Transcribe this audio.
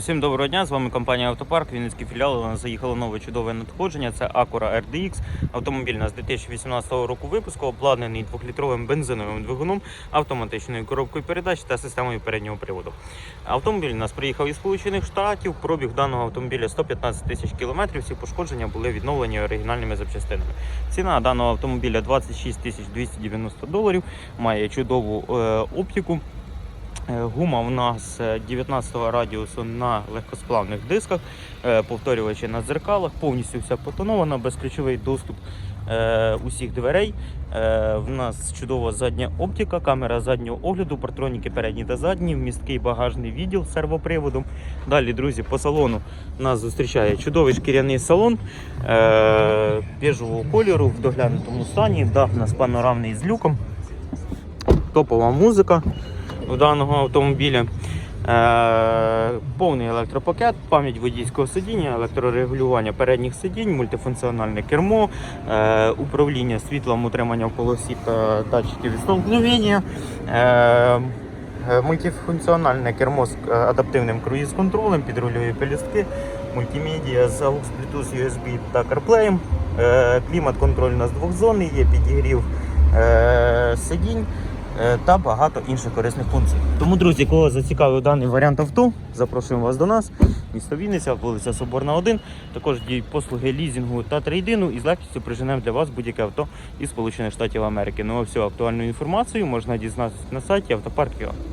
Всім доброго дня, з вами компанія Автопарк, Вінницький філіал. У нас заїхало нове чудове надходження. Це Acura RDX. Автомобіль у нас 2018 року випуску, обладнаний 2-літровим бензиновим двигуном, автоматичною коробкою передач та системою переднього приводу. Автомобіль у нас приїхав із Сполучених Штатів. Пробіг даного автомобіля 115 тисяч кілометрів. Всі пошкодження були відновлені оригінальними запчастинами. Ціна даного автомобіля 26 тисяч 290 доларів. Має чудову е, оптику. Е, Гума у нас е, 19 радіусу на легкосплавних дисках, е, повторювачі на дзеркалах, повністю вся потонована, безключовий доступ е, усіх дверей. Е, В нас чудова задня оптика, камера заднього огляду, партроніки передні та задні, вмісткий багажний відділ з сервоприводом. Далі, друзі, по салону нас зустрічає чудовий шкіряний салон е, біжевого кольору в доглянутому стані. Дах у нас панорамний з люком, топова музика у даного автомобіля. Е, повний електропакет, пам'ять водійського сидіння, електрорегулювання передніх сидінь, мультифункціональне кермо, е, управління світлом, утримання в полосі та датчики відстолкновення, е, мультифункціональне кермо з адаптивним круїз-контролем, підрульові пелюстки, мультимедіа з AUX, Bluetooth, USB та CarPlay, е, клімат-контроль у нас двохзонний, є підігрів сидінь та багато інших корисних функцій. Тому, друзі, кого зацікавив даний варіант авто, запрошуємо вас до нас. Місто Вінниця, вулиця Соборна 1. Також діють послуги лізінгу та трейдину і з легкістю приженемо для вас будь-яке авто із Сполучених Штатів Америки. Ну а всю актуальну інформацію можна дізнатися на сайті автопарк.ua.